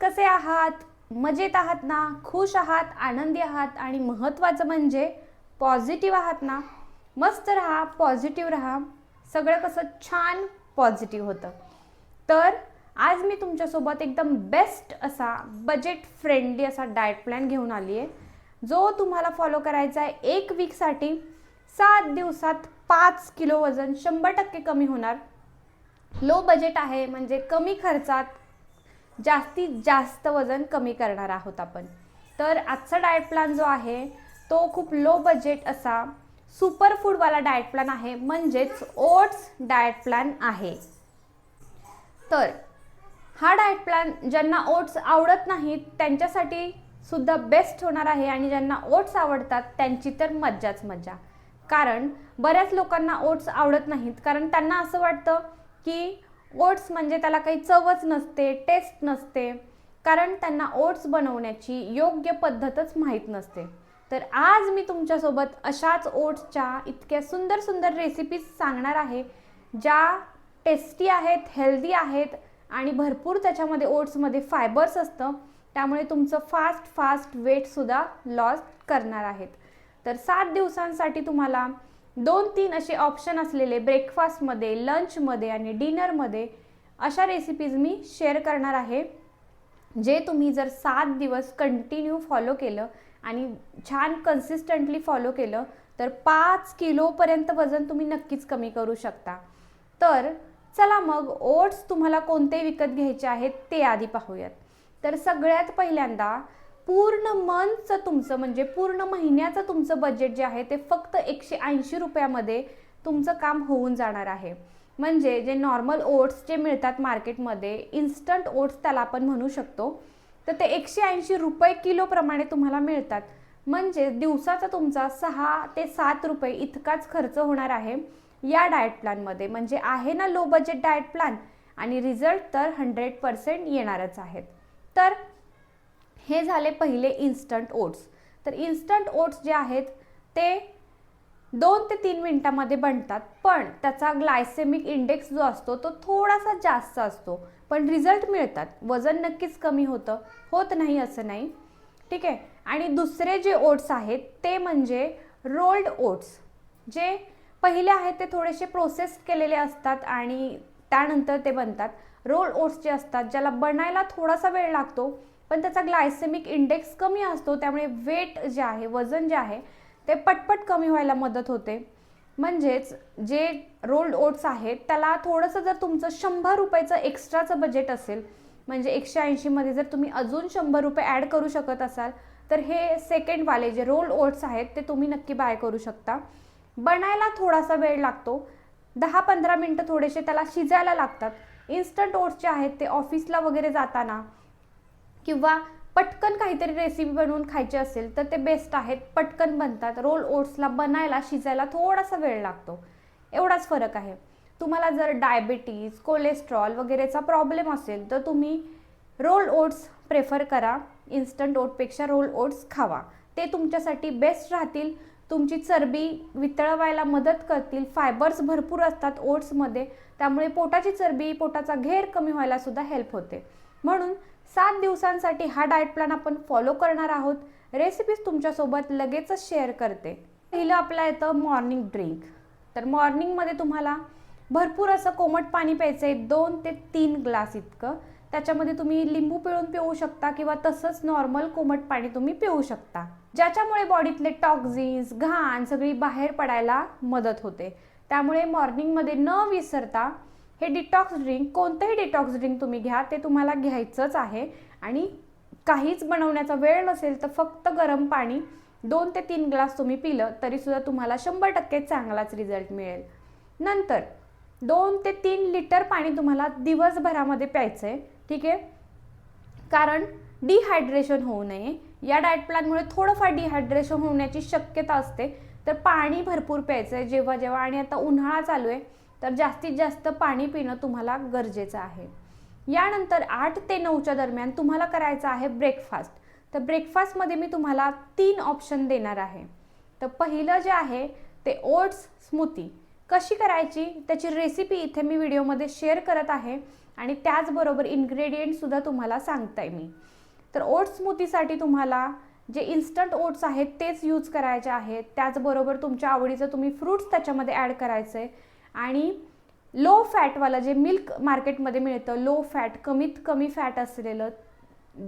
कसे आहात? मजेत आहात ना? खुश आहात? आनंदी आहात? आणि महत्त्वाचं म्हणजे पॉझिटिव्ह आहात ना? मस्त राहा पॉझिटिव्ह राहा. सगळं कसं छान पॉझिटिव्ह होतं. तर आज मी तुमच्यासोबत एकदम बेस्ट असा बजेट फ्रेंडली असा डाएट प्लॅन घेऊन आली आहे जो तुम्हाला फॉलो करायचा आहे एक वीकसाठी सात दिवसात पाच किलो वजन शंभर टक्के कमी होणार. लो बजेट आहे म्हणजे कमी खर्चात जास्तीत जास्त वजन कमी करणार आहोत आपण. तर आजचा डाएट प्लॅन जो आहे तो खूप लो बजेट असा सुपर फूडवाला डाएट प्लॅन आहे. म्हणजेच ओट्स डाएट प्लॅन आहे. तर हा डाएट प्लॅन ज्यांना ओट्स आवडत नाहीत त्यांच्यासाठी सुद्धा बेस्ट होणार आहे आणि ज्यांना ओट्स आवडतात त्यांची तर मज्जाच मज्जा. कारण बऱ्याच लोकांना ओट्स आवडत नाहीत. कारण त्यांना असं वाटतं की ओट्स म्हणजे त्याला काही चवच नसते टेस्ट नसते. कारण त्यांना ओट्स बनवण्याची योग्य पद्धतच माहीत नसते. तर आज मी तुमच्यासोबत अशाच ओट्सच्या इतक्या सुंदर सुंदर रेसिपीज सांगणार आहे ज्या टेस्टी आहेत हेल्दी आहेत आणि भरपूर त्याच्यामध्ये ओट्समध्ये फायबर्स असतं. त्यामुळे तुमचं फास्ट फास्ट वेटसुद्धा लॉस करणार आहेत. तर सात दिवसांसाठी तुम्हाला दोन तीन असे ऑप्शन असलेले ब्रेकफास्टमध्ये लंचमध्ये आणि डिनरमध्ये अशा रेसिपीज मी शेअर करणार आहे. जे तुम्ही जर सात दिवस कंटिन्यू फॉलो केलं आणि छान कन्सिस्टंटली फॉलो केलं तर पाच किलोपर्यंत वजन तुम्ही नक्कीच कमी करू शकता. तर चला मग ओट्स तुम्हाला कोणते विकत घ्यायचे आहेत ते आधी पाहूयात. तर सगळ्यात पहिल्यांदा पूर्ण मंथचं तुमचं म्हणजे पूर्ण महिन्याचं तुमचं बजेट जे आहे ते फक्त एकशे ऐंशी रुपयामध्ये तुमचं काम होऊन जाणार आहे. म्हणजे जे नॉर्मल ओट्स जे मिळतात मार्केटमध्ये इन्स्टंट ओट्स त्याला आपण म्हणू शकतो. तर ते एकशे ऐंशी रुपये किलोप्रमाणे तुम्हाला मिळतात. म्हणजे दिवसाचा तुमचा सहा ते सात रुपये इतकाच खर्च होणार आहे या डाएट प्लॅनमध्ये म्हणजे आहे ना लो बजेट डाएट प्लॅन आणि रिझल्ट तर हंड्रेड पर्सेंट येणारच आहेत. तर हे झाले पहिले इन्स्टंट ओट्स तर इन्स्टंट ओट्स जे आहेत ते दोन ते तीन मिनटामध्ये बनतात. पण त्याचा ग्लायसेमिक इंडेक्स जो असतो तो थोडासा जास्त असतो. पण रिझल्ट मिळतात. वजन नक्कीच कमी होतं. होत नाही असं नाही. ठीक आहे? आणि दुसरे जे ओट्स आहेत ते म्हणजे रोल्ड ओट्स जे पहिले आहेत ते थोडेसे प्रोसेस केलेले असतात आणि त्यानंतर ते बनतात. रोल ओट्स जे असतात ज्याला बनायला थोडासा वेळ लागतो पण त्याचा ग्लायसेमिक इंडेक्स कमी असतो त्यामुळे वेट जे आहे वजन जे आहे ते पटपट कमी व्हायला मदत होते. म्हणजेच जे रोल्ड ओट्स आहेत त्याला थोडंसं जर तुमचं शंभर रुपयाचं एक्स्ट्राचं बजेट असेल म्हणजे एकशे ऐंशीमध्ये जर तुम्ही अजून शंभर रुपये ॲड करू शकत असाल तर हे सेकंडवाले जे रोल्ड ओट्स आहेत ते तुम्ही नक्की बाय करू शकता. बनायला थोडासा वेळ लागतो. दहा पंधरा मिनटं थोडेसे त्याला शिजायला लागतात. इन्स्टंट ओट्स जे आहेत ते ऑफिसला वगैरे जाताना किंवा पटकन काहीतरी रेसिपी बनवून खायची असेल तर ते बेस्ट आहेत. पटकन बनतात. रोल ओट्सला बनायला शिजायला थोडासा वेळ लागतो. एवढाच फरक आहे. तुम्हाला जर डायबिटीज कोलेस्ट्रॉल वगैरेचा प्रॉब्लेम असेल तर तुम्ही रोल ओट्स प्रेफर करा. इन्स्टंट ओटपेक्षा रोल ओट्स खावा. ते तुमच्यासाठी बेस्ट राहतील. तुमची चरबी वितळवायला मदत करतील. फायबर्स भरपूर असतात ओट्समध्ये त्यामुळे पोटाची चरबी पोटाचा घेर कमी व्हायला सुद्धा हेल्प होते. म्हणून सात दिवसांसाठी हा डाएट प्लॅन आपण फॉलो करणार आहोत. रेसिपीज तुमच्यासोबत लगेचच शेअर करते. पहिलं आपलं येतं मॉर्निंग ड्रिंक तर मॉर्निंगमध्ये तुम्हाला भरपूर असं कोमट पाणी प्यायचं आहे दोन ते तीन ग्लास इतकं. त्याच्यामध्ये तुम्ही लिंबू पिळून पिऊ शकता किंवा तसंच नॉर्मल कोमट पाणी तुम्ही पिऊ शकता. ज्याच्यामुळे बॉडीतले टॉक्झिन्स घाण सगळी बाहेर पडायला मदत होते. त्यामुळे मॉर्निंगमध्ये न विसरता हे डिटॉक्स ड्रिंक कोणतंही डिटॉक्स ड्रिंक तुम्ही घ्या ते तुम्हाला घ्यायचंच आहे. आणि काहीच बनवण्याचा वेळ नसेल तर फक्त गरम पाणी दोन ते तीन ग्लास तुम्ही पिलं तरीसुद्धा तुम्हाला शंभर टक्के चांगलाच रिझल्ट मिळेल. नंतर दोन ते तीन लिटर पाणी तुम्हाला दिवसभरामध्ये प्यायचं आहे ठीक आहे? कारण डिहायड्रेशन होऊ नये. या डाएट प्लॅनमुळे थोडंफार डिहायड्रेशन होण्याची शक्यता असते. तर पाणी भरपूर प्यायचं आहे जेव्हा जेव्हा आणि आता उन्हाळा चालू आहे. तर जास्तीत जास्त पाणी पिणं तुम्हाला गरजेचं आहे. यानंतर आठ ते नऊच्या दरम्यान तुम्हाला करायचं आहे ब्रेकफास्ट तर ब्रेकफास्टमध्ये मी तुम्हाला तीन ऑप्शन देणार आहे. तर पहिलं जे आहे ते ओट्स स्मूथी कशी करायची? त्याची रेसिपी इथे मी व्हिडिओमध्ये शेअर करत आहे आणि त्याचबरोबर इन्ग्रेडियंटसुद्धा तुम्हाला सांगताय मी. तर ओट्स स्मूथीसाठी तुम्हाला जे इन्स्टंट ओट्स आहेत तेच यूज करायचे आहेत. त्याचबरोबर तुमच्या आवडीचं तुम्ही फ्रूट्स त्याच्यामध्ये ॲड करायचं आहे आणि लो फॅटवालं जे मिल्क मार्केटमध्ये मिळतं लो फॅट कमीत कमी फॅट असलेलं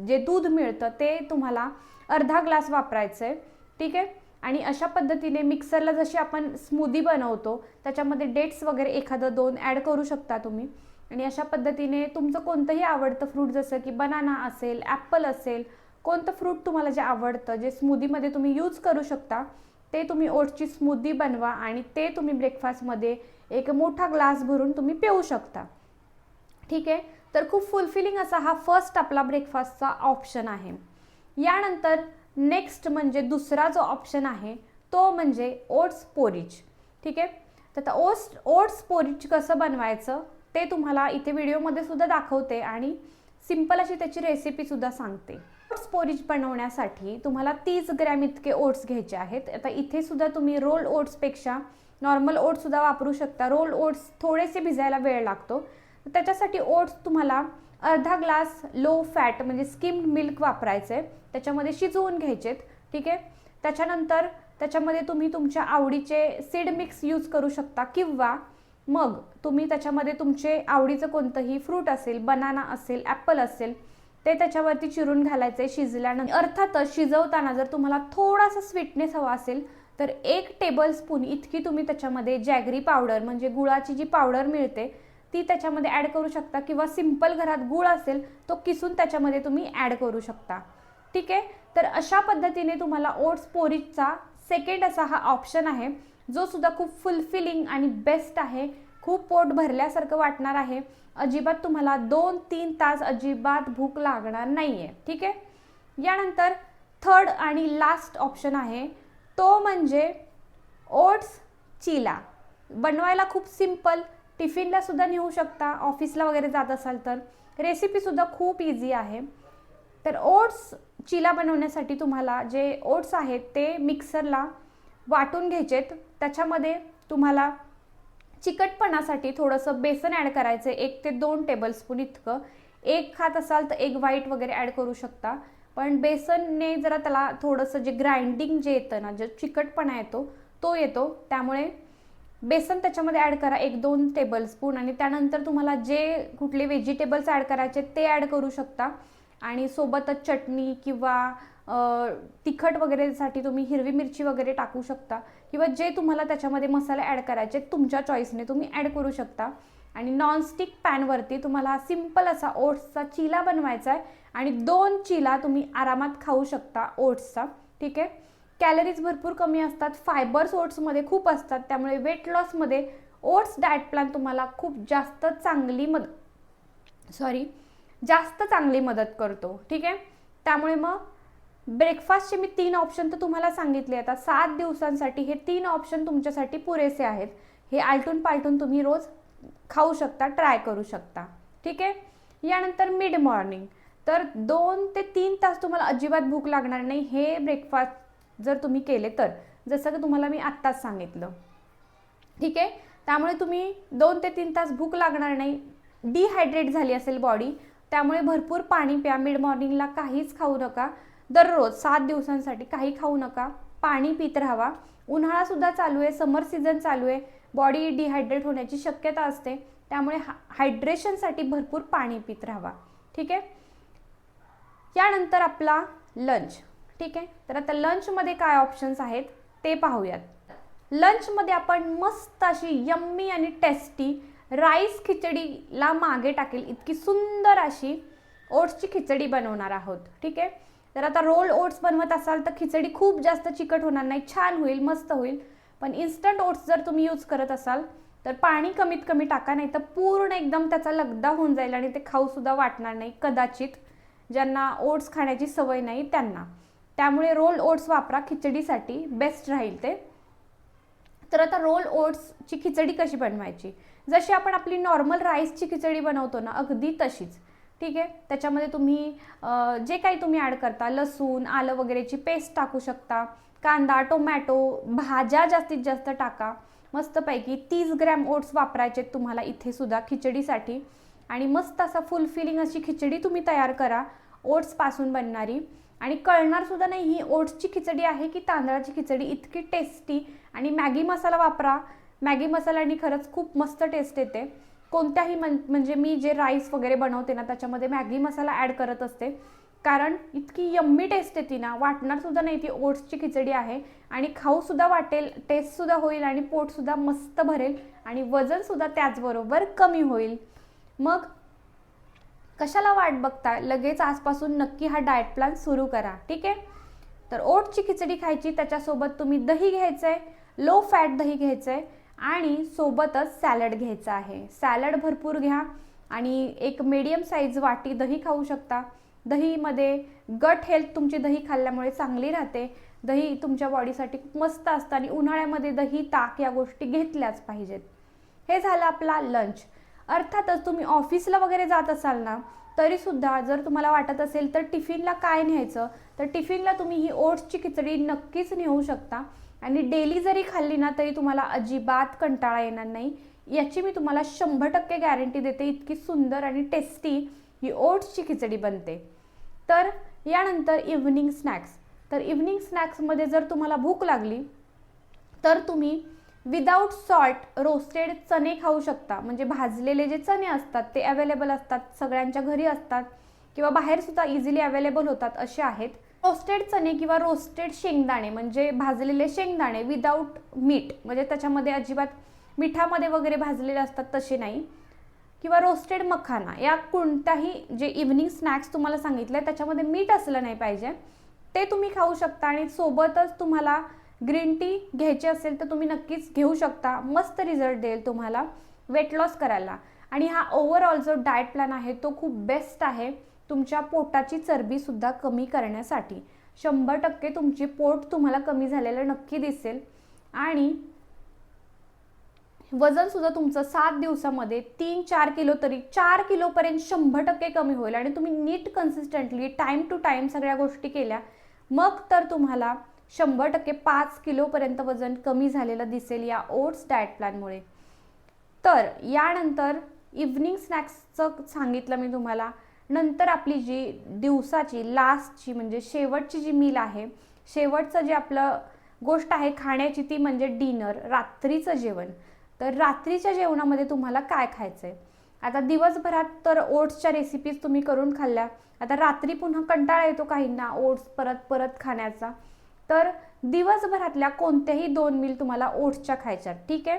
जे दूध मिळतं ते तुम्हाला अर्धा ग्लास वापरायचं आहे ठीक आहे? आणि अशा पद्धतीने मिक्सरला जशी आपण स्मूदी बनवतो त्याच्यामध्ये डेट्स वगैरे एखादं दोन ॲड करू शकता तुम्ही. आणि अशा पद्धतीने तुमचं कोणतंही आवडतं फ्रूट जसं की बनाना असेल ॲप्पल असेल कोणतं फ्रूट तुम्हाला जे आवडतं जे स्मूदीमध्ये तुम्ही यूज करू शकता ते तुम्ही ओट्सची स्मूदी बनवा आणि ते तुम्ही ब्रेकफास्टमध्ये एक मोठा ग्लास भरून तुम्ही पिऊ शकता. ठीक आहे? तर खूप फुलफिलिंग असा हा फर्स्ट आपला ब्रेकफास्टचा ऑप्शन आहे. यानंतर नेक्स्ट म्हणजे दुसरा जो ऑप्शन आहे तो म्हणजे ओट्स पोरिज ठीक आहे? तर आता ओट्स ओट्स पोरिज कसं बनवायचं ते तुम्हाला इथे व्हिडिओमध्ये सुद्धा दाखवते आणि सिंपल अशी त्याची रेसिपीसुद्धा सांगते. ओट्स पोरिज बनवण्यासाठी तुम्हाला तीस ग्रॅम इतके ओट्स घ्यायचे आहेत. आता इथे सुद्धा तुम्ही रोल ओट्सपेक्षा नॉर्मल ओट्ससुद्धा वापरू शकता. रोल ओट्स थोडेसे भिजायला वेळ लागतो. त्याच्यासाठी ओट्स तुम्हाला अर्धा ग्लास लो फॅट म्हणजे स्किम्ड मिल्क वापरायचे त्याच्यामध्ये शिजवून घ्यायचेत. ठीक आहे? त्याच्यानंतर त्याच्यामध्ये तुम्ही तुमच्या आवडीचे सीड मिक्स यूज करू शकता किंवा मग तुम्ही त्याच्यामध्ये तुमचे आवडीचं कोणतंही फ्रूट असेल बनाना असेल ॲपल असेल ते त्याच्यावरती चिरून घालायचे शिजल्यानंतर. अर्थातच शिजवताना जर तुम्हाला थोडासा स्वीटनेस हवा असेल तर एक टेबलस्पून इतकी तुम्ही त्याच्यामध्ये जॅगरी पावडर म्हणजे गुळाची जी पावडर मिळते ती त्याच्यामध्ये ॲड करू शकता किंवा सिंपल घरात गुळ असेल तो किसून त्याच्यामध्ये तुम्ही ॲड करू शकता. ठीक आहे? तर अशा पद्धतीने तुम्हाला ओट्स पोरीजचा सेकंड असा हा ऑप्शन आहे जो सुद्धा खूप फुलफिलिंग आणि बेस्ट आहे. खूप पोट भरल्यासारखं वाटणार आहे. अजिबात तुम्हाला दोन तीन तास अजिबात भूक लागणार नाही आहे ठीक आहे? यानंतर थर्ड आणि लास्ट ऑप्शन आहे. तो म्हणजे ओट्स चिला. बनवायला खूप सिंपल टिफिनलासुद्धा नेऊ शकता. ऑफिसला वगैरे जात असाल तर. रेसिपीसुद्धा खूप इझी आहे. तर ओट्स चिला बनवण्यासाठी तुम्हाला जे ओट्स आहेत ते मिक्सरला वाटून घ्यायचेत. त्याच्यामध्ये तुम्हाला चिकटपणासाठी थोडंसं बेसन ॲड करायचं आहे एक ते दोन टेबलस्पून इतकं. एक खात असाल तर एक व्हाईट वगैरे ॲड करू शकता. पण बेसनने जरा त्याला थोडंसं जे ग्राइंडिंग जे येतं ना जे चिकटपणा येतो तो येतो. त्यामुळे बेसन त्याच्यामध्ये ॲड करा एक दोन टेबलस्पून आणि त्यानंतर तुम्हाला जे कुठले व्हेजिटेबल्स ॲड करायचे ते ॲड करू शकता. आणि सोबतच चटणी किंवा तिखट वगैरेसाठी तुम्ही हिरवी मिरची वगैरे टाकू शकता. किंवा जे तुम्हाला त्याच्यामध्ये मसाले ॲड करायचे तुमच्या चॉईसने तुम्ही ॲड करू शकता. आणि नॉनस्टिक पॅनवरती तुम्हाला सिंपल असा ओट्सचा चिला बनवायचा आहे. आणि दोन चिला तुम्ही आरामात खाऊ शकता ओट्सचा ठीक आहे? कॅलरीज भरपूर कमी असतात फायबर्स ओट्समध्ये खूप असतात त्यामुळे वेट लॉसमध्ये ओट्स डाएट प्लॅन तुम्हाला खूप जास्त चांगली मद सॉरी जास्त चांगली मदत करतो ठीक आहे? त्यामुळे मग ब्रेकफास्टचे मी तीन ऑप्शन तर तुम्हाला सांगितले आता सात दिवसांसाठी हे तीन ऑप्शन तुमच्यासाठी पुरेसे आहेत. हे आलटून पालटून तुम्ही रोज खाऊ शकता ट्राय करू शकता ठीक आहे? यानंतर मिड मॉर्निंग तर दोन ते तीन तास तुम्हाला अजिबात भूक लागणार नाही. हे ब्रेकफास्ट जर तुम्ही केले तर. जसं की तुम्हाला मी आत्ताच सांगितलं. ठीक आहे? त्यामुळे तुम्ही दोन ते तीन तास भूक लागणार नाही. डिहायड्रेट झाली असेल बॉडी त्यामुळे भरपूर पाणी प्या. मिड मॉर्निंगला काहीच खाऊ नका. दररोज सात दिवसांसाठी काही खाऊ नका. पाणी पित राहावा. उन्हाळासुद्धा चालू आहे. समर सीझन चालू आहे. बॉडी डिहायड्रेट होण्याची शक्यता असते. त्यामुळे हा हायड्रेशनसाठी भरपूर पाणी पित राहावा. ठीक आहे? यानंतर आपला लंच ठीक आहे? तर आता लंचमध्ये काय ऑप्शन्स आहेत ते पाहूयात. लंचमध्ये आपण मस्त अशी यम्मी आणि टेस्टी राईस खिचडीला मागे टाकेल. इतकी सुंदर अशी ओट्सची खिचडी बनवणार आहोत. ठीक आहे? तर आता रोल ओट्स बनवत असाल तर खिचडी खूप जास्त चिकट होणार नाही. छान होईल मस्त होईल. पण इन्स्टंट ओट्स जर तुम्ही यूज करत असाल तर पाणी कमीत कमी टाका नाही तर पूर्ण एकदम त्याचा लगदा होऊन जाईल आणि ते खाऊसुद्धा वाटणार नाही कदाचित. ज्यांना ओट्स खाण्याची सवय नाही त्यांना. त्यामुळे रोल ओट्स वापरा खिचडीसाठी बेस्ट राहील ते. तर आता रोल ओट्सची खिचडी कशी बनवायची? जशी आपण आपली नॉर्मल राईसची खिचडी बनवतो ना अगदी तशीच. ठीक आहे? त्याच्यामध्ये तुम्ही जे काही तुम्ही ॲड करता लसूण आलं वगैरेची पेस्ट टाकू शकता. कांदा टोमॅटो भाज्या जास्तीत जास्त टाका. मस्तपैकी तीस ग्रॅम ओट्स वापरायचे तुम्हाला इथे सुद्धा खिचडीसाठी. आणि मस्त असा फुलफिलिंग अशी खिचडी तुम्ही तयार करा. ओट्सपासून बनणारी. आणि कळणारसुद्धा नाही ही ओट्सची खिचडी आहे की तांदळाची खिचडी. इतकी टेस्टी आणि मॅगी मसाला वापरा. मॅगी मसाल्याने खरंच खूप मस्त टेस्ट येते. कोणत्याही मन म्हणजे मी जे राईस वगैरे बनवते ना त्याच्यामध्ये मॅगी मसाला ॲड करत असते. कारण इतकी यम्मी टेस्ट येते ना वाटणारसुद्धा नाही ती ओट्सची खिचडी आहे. आणि खाऊसुद्धा वाटेल टेस्टसुद्धा होईल आणि पोटसुद्धा मस्त भरेल. आणि वजनसुद्धा त्याचबरोबर कमी होईल. मग कशाला वाट बघता लगेच आजपासून नक्की हा डाएट प्लॅन सुरू करा. ठीक आहे? तर ओटची खिचडी खायची त्याच्यासोबत तुम्ही दही घ्यायचं आहे लो फॅट दही घ्यायचं आहे आणि सोबतच सॅलड घ्यायचं आहे. सॅलड भरपूर घ्या आणि एक मीडियम साईज वाटी दही खाऊ शकता. दहीमध्ये गट हेल्थ तुमची दही खाल्ल्यामुळे चांगली राहते. दही तुमच्या बॉडीसाठी खूप मस्त असतं आणि उन्हाळ्यामध्ये दही ताक या गोष्टी घेतल्याच पाहिजेत. हे झालं आपला लंच अर्थातच तुम्ही ऑफिसला वगैरे जात असाल ना तरीसुद्धा जर तुम्हाला वाटत असेल तर टिफिनला काय न्यायचं तर टिफिनला तुम्ही ही ओट्सची खिचडी नक्कीच नेऊ शकता. आणि डेली जरी खाल्ली ना तरी तुम्हाला अजिबात कंटाळा येणार नाही. याची मी तुम्हाला शंभर टक्के गॅरंटी देते इतकी सुंदर आणि टेस्टी ही ओट्सची खिचडी बनते. तर यानंतर इव्हनिंग स्नॅक्स तर इव्हनिंग स्नॅक्समध्ये जर तुम्हाला भूक लागली तर तुम्ही विदाऊट सॉल्ट रोस्टेड चणे खाऊ शकता. म्हणजे भाजलेले जे चणे असतात ते अवेलेबल असतात सगळ्यांच्या घरी असतात किंवा बाहेर सुद्धा इझिली अवेलेबल होतात असे आहेत. रोस्टेड चणे किंवा रोस्टेड शेंगदाणे म्हणजे भाजलेले शेंगदाणे विदाऊट मीठ म्हणजे त्याच्यामध्ये अजिबात मिठामध्ये वगैरे भाजलेले असतात तसे नाही. किंवा रोस्टेड मखाना या कोणत्याही जे इव्हनिंग स्नॅक्स तुम्हाला सांगितलं आहे त्याच्यामध्ये मीठ असलं नाही पाहिजे. ते तुम्ही खाऊ शकता आणि सोबतच तुम्हाला ग्रीन टी घ्यायची असेल तर तुम्ही नक्कीच घेऊ शकता. मस्त रिझल्ट देईल तुम्हाला वेट लॉस करायला. आणि हा ओव्हरऑल जो डाएट प्लॅन आहे तो खूप बेस्ट आहे तुमच्या पोटाची चरबीसुद्धा कमी करण्यासाठी. शंभर टक्के तुमची पोट तुम्हाला कमी झालेलं नक्की दिसेल. आणि वजनसुद्धा तुमचं सात दिवसामध्ये तीन चार किलो तरी चार किलोपर्यंत शंभर टक्के कमी होईल. आणि तुम्ही नीट कन्सिस्टंटली टाईम टू टाईम सगळ्या गोष्टी केल्या मग तर तुम्हाला शंभर टक्के पाच किलोपर्यंत वजन कमी झालेलं दिसेल या ओट्स डाएट प्लॅनमुळे. तर यानंतर इव्हनिंग स्नॅक्सचं सांगितलं मी तुम्हाला. नंतर आपली जी दिवसाची लास्टची म्हणजे शेवटची जी मील आहे शेवटचं जे आपलं गोष्ट आहे खाण्याची ती म्हणजे डिनर रात्रीचं जेवण. तर रात्रीच्या जेवणामध्ये तुम्हाला काय खायचं आहे आता दिवसभरात तर ओट्सच्या रेसिपीज तुम्ही करून खाल्ल्या. आता रात्री पुन्हा कंटाळा येतो काहींना ओट्स परत परत खाण्याचा. तर दिवसभरातल्या कोणत्याही दोन मील तुम्हाला ओट्सच्या खायच्या ठीक आहे?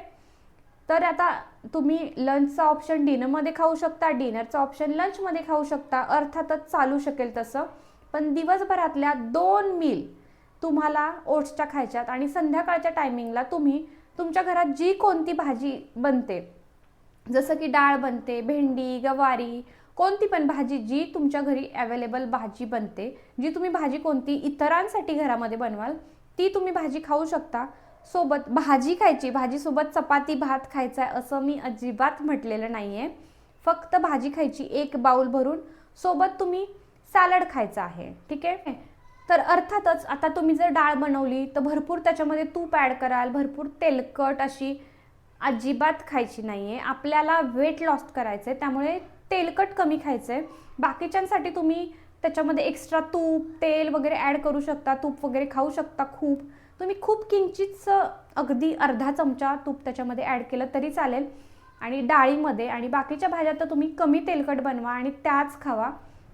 तर आता तुम्ही लंचचा ऑप्शन डिनरमध्ये खाऊ शकता डिनरचा ऑप्शन लंचमध्ये खाऊ शकता अर्थातच चालू शकेल तसं. पण दिवसभरातल्या दोन मील तुम्हाला ओट्सच्या खायच्यात आणि संध्याकाळच्या टायमिंगला तुम्ही तुमच्या घरात जी कोणती भाजी बनते जसं की डाळ बनते भेंडी गवारी कोणती पण भाजी जी तुमच्या घरी अवेलेबल भाजी बनते जी तुम्ही भाजी कोणती इतरांसाठी घरामध्ये बनवाल ती तुम्ही भाजी खाऊ शकता. सोबत भाजी खायची भाजीसोबत चपाती भात खायचा आहे असं मी अजिबात म्हटलेलं नाही आहे फक्त भाजी खायची एक बाउल भरून सोबत तुम्ही सॅलड खायचं आहे ठीक आहे? तर अर्थातच आता तुम्ही जर डाळ बनवली तर भरपूर त्याच्यामध्ये तूप ॲड कराल भरपूर तेलकट अशी अजिबात खायची नाही आहे आपल्याला वेट लॉस करायचं आहे त्यामुळे तेलकट कमी खायचं आहे बाकीच्यांसाठी तुम्ही त्याच्यामध्ये एक्स्ट्रा तूप तेल वगैरे ॲड करू शकता. तूप वगैरे खाऊ शकता खूप. तुम्ही खूप किंचितचं अगदी अर्धा चमचा तूप त्याच्यामध्ये ॲड केलं तरी चालेल. आणि डाळीमध्ये आणि बाकीच्या भाज्या तर तुम्ही कमी तेलकट बनवा आणि त्याच खावा.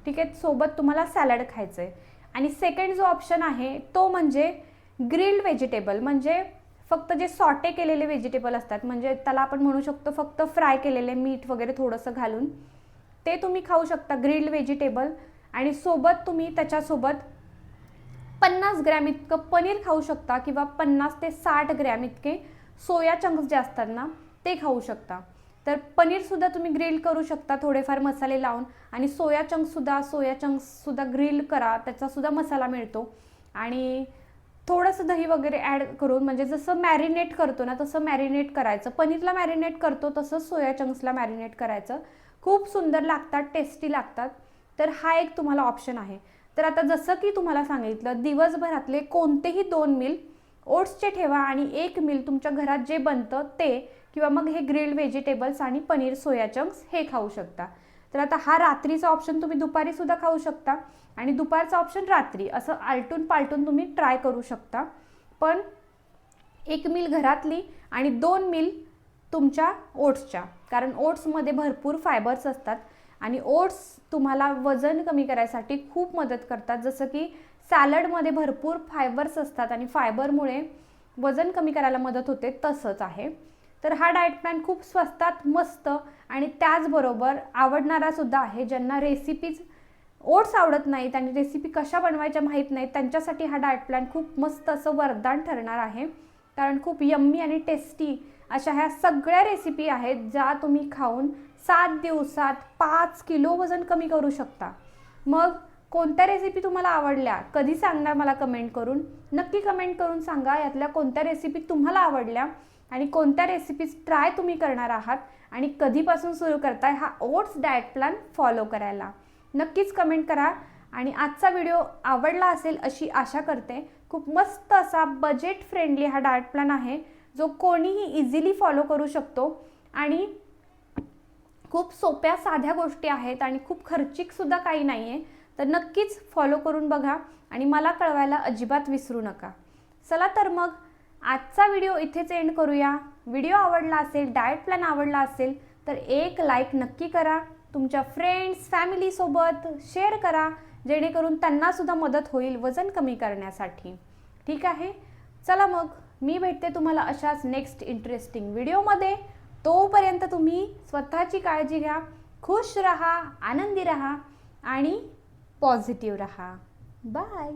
ठीक आहे? सोबत तुम्हाला सॅलड खायचं आहे आणि सेकंड जो ऑप्शन आहे तो म्हणजे ग्रिल्ड व्हेजिटेबल म्हणजे फक्त जे सॉटे केलेले व्हेजिटेबल असतात म्हणजे त्याला आपण म्हणू शकतो फक्त फ्राय केलेले मीठ वगैरे थोडंसं घालून. ते तुम्ही खाऊ शकता. ग्रिल्ड व्हेजिटेबल आणि सोबत तुम्ही त्याच्यासोबत पन्नास ग्रॅम इतकं पनीर खाऊ शकता किंवा पन्नास ते साठ ग्रॅम इतके सोया चंक्स जे असतात ना ते खाऊ शकता. तर पनीरसुद्धा तुम्ही ग्रिल करू शकता थोडेफार मसाले लावून आणि सोया चंक्ससुद्धा सोया चंक्ससुद्धा ग्रिल करा त्याचासुद्धा मसाला मिळतो. आणि थोडंसं दही वगैरे ॲड करून म्हणजे जसं मॅरिनेट करतो ना तसं मॅरिनेट करायचं. पनीरला मॅरिनेट करतो तसंच सोया चंक्सला मॅरिनेट करायचं. खूप सुंदर लागतात टेस्टी लागतात. तर हा एक तुम्हाला ऑप्शन आहे. तर आता जसं की तुम्हाला सांगितलं दिवसभरातले कोणतेही दोन मिल ओट्सचे ठेवा आणि एक मिल तुमच्या घरात जे बनतं ते किंवा मग हे ग्रिल्ड व्हेजिटेबल्स आणि पनीर सोया चंक्स हे खाऊ शकता. तर आता हा रात्रीचा ऑप्शन तुम्ही दुपारी सुद्धा खाऊ शकता आणि दुपारचा ऑप्शन रात्री असं आलटून पालटून तुम्ही ट्राय करू शकता. पण एक मिल घरातली आणि दोन मिल तुमच्या ओट्सच्या कारण ओट्समध्ये भरपूर फायबर्स असतात आणि ओट्स तुम्हाला वजन कमी करायसाठी खूप मदत करतात. जसं की सॅलडमध्ये भरपूर फायबर्स असतात आणि फायबरमुळे वजन कमी करायला मदत होते तसंच आहे. तर हा डाएट प्लॅन खूप स्वस्तात मस्त आणि त्याचबरोबर आवडणारासुद्धा आहे. ज्यांना रेसिपीज ओट्स आवडत नाहीत आणि रेसिपी कशा बनवायच्या माहीत नाहीत त्यांच्यासाठी हा डाएट प्लॅन खूप मस्त असं वरदान ठरणार आहे. कारण खूप यम्मी आणि टेस्टी अशा ह्या सगळ्या रेसिपी आहेत ज्या तुम्ही खाऊन सात दिवसात पाच किलो वजन कमी करू शकता. मग कोणत्या रेसिपी तुम्हाला आवडल्या कधी सांगणार मला कमेंट करून? नक्की कमेंट करून सांगा यातल्या कोणत्या रेसिपी तुम्हाला आवडल्या आणि कोणत्या रेसिपीज ट्राय तुम्ही करणार आहात आणि कधीपासून सुरू करताय हा ओट्स डाएट प्लॅन फॉलो करायला. नक्कीच कमेंट करा आणि आजचा व्हिडिओ आवडला असेल अशी आशा करते. खूप मस्त असा बजेट फ्रेंडली हा डाएट प्लॅन आहे. जो कोणीही इझिली फॉलो करू शकतो. आणि खूप सोप्या साध्या गोष्टी आहेत आणि खूप खर्चिकसुद्धा काही नाही आहे तर नक्कीच फॉलो करून बघा आणि मला कळवायला अजिबात विसरू नका. चला तर मग आजचा व्हिडिओ इथेच एंड करूया. व्हिडिओ आवडला असेल डाएट प्लॅन आवडला असेल तर एक लाईक नक्की करा. तुमच्या फ्रेंड्स फॅमिलीसोबत शेअर करा जेणेकरून त्यांनासुद्धा मदत होईल वजन कमी करण्यासाठी. ठीक आहे? चला मग. मी भेटते तुम्हाला अशाच नेक्स्ट इंटरेस्टिंग व्हिडिओमध्ये तोपर्यंत तुम्ही स्वतःची काळजी घ्या खुश रहा आनंदी रहा आणि पॉझिटिव्ह रहा. बाय